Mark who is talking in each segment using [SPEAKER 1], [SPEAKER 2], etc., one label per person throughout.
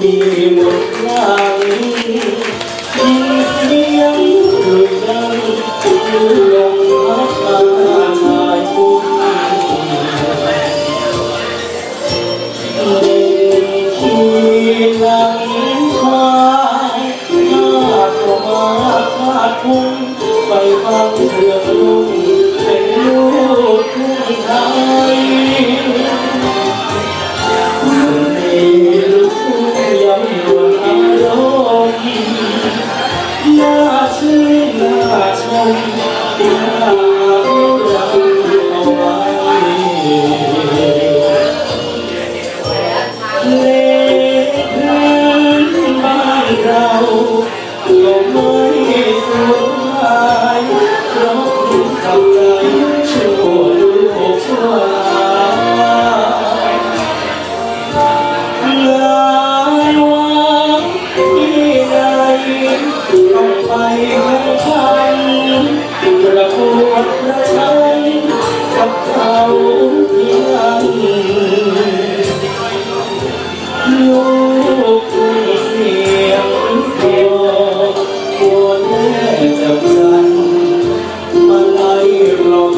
[SPEAKER 1] mimo, love, love.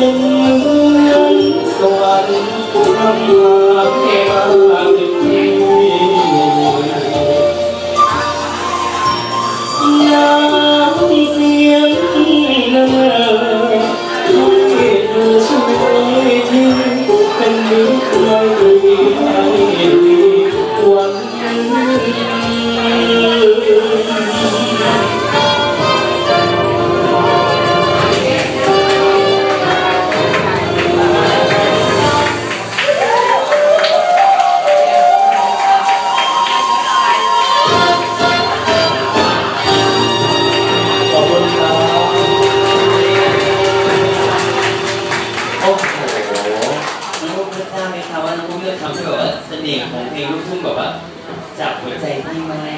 [SPEAKER 1] tình xuân của năm ำให้แบบว่าเสน่ห์ของเพ
[SPEAKER 2] ลงลูกทุ่งแบบว่าจับหัวใจพี่แม่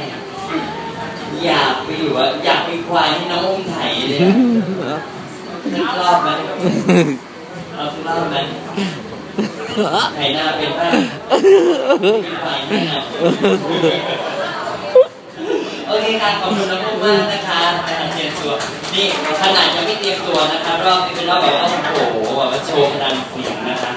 [SPEAKER 2] อยากไปอยู่ว่าอยากไปควายให้น้องอุ้มไถเลยรอบไหมเอาทุกรอบไหมไถหน้าเป็นบ้างเปควายไม่นาโอเคค่ะขอบคุณน้องมากนะคะการเตรียมตัวนี่ขนาดยังไม่เตรียมตัวนะคะ รอบนี้เป็นรอบแบบว่าโอ้โหแบบว่าโชว์พลังเสียงนะคะ